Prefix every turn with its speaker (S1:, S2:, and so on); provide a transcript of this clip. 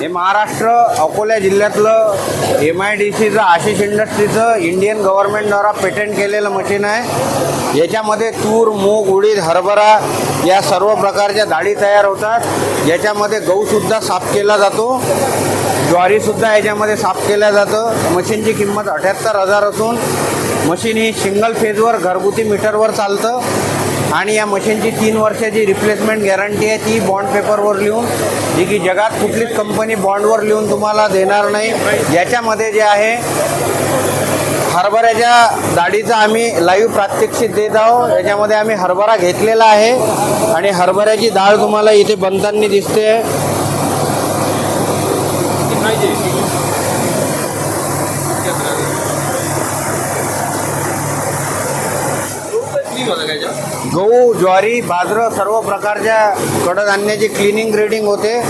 S1: हे महाराष्ट्र अकोला जिल्ह्यातलं M I D सीचं आशिष इंडस्ट्रीचं इंडियन गव्हर्नमेंटद्वारा पेटंट केलेलं मशीन आहे. याच्यामध्ये तूर मूग उडीद हरभरा या सर्व प्रकारच्या डाळी तयार होतात. याच्यामध्ये गहूसुद्धा साफ केला जातो. ज्वारीसुद्धा याच्यामध्ये साफ केल्या जातं. मशीनची किंमत अठ्याहत्तर हजार असून मशीन ही सिंगल फेजवर घरगुती मीटरवर चालतं. आणि या मशीनची तीन वर्षाची रिप्लेसमेंट गॅरंटी आहे. ती बॉन्ड पेपरवर लिहून जी की जगात कुठलीच कंपनी बॉन्डवर लिहून तुम्हाला देणार नाही. याच्यामध्ये जे आहे हरभऱ्याच्या दाढीचं आम्ही लाईव्ह प्रात्यक्षिक देत आहोत. याच्यामध्ये आम्ही हरभरा घेतलेला आहे. आणि हरभऱ्याची डाळ तुम्हाला इथे बनताना दिसते. गहू ज्वारी बाजरं सर्व प्रकारच्या कडधान्याची क्लिनिंग ग्रेडिंग होते.